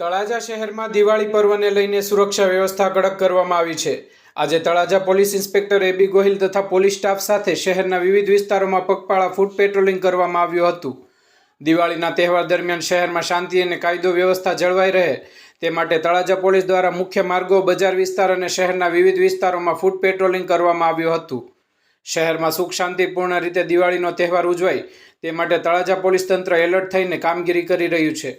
તળાજા શહેરમાં દિવાળી પર્વને લઈને સુરક્ષા વ્યવસ્થા કડક કરવામાં આવી છે. આજે Talaja police inspector A B Gohil તથા પોલીસ સ્ટાફ સાથે શહેરના વિવિધ વિસ્તારોમાં પગપાળા ફૂટ પેટ્રોલિંગ કરવામાં આવ્યું હતું. દિવાળીના તહેવાર દરમિયાન શહેરમાં શાંતિ અને કાયદો વ્યવસ્થા જળવાઈ રહે તે માટે તળાજા પોલીસ દ્વારા મુખ્ય માર્ગો, બજાર વિસ્તાર અને શહેરના વિવિધ વિસ્તારોમાં ફૂટ પેટ્રોલિંગ કરવામાં આવ્યું હતું. શહેરમાં સુખ શાંતિપૂર્ણ રીતે દિવાળીનો તહેવાર ઉજવાય તે માટે તળાજા પોલીસ તંત્ર એલર્ટ થઈને કામગીરી કરી રહ્યું છે.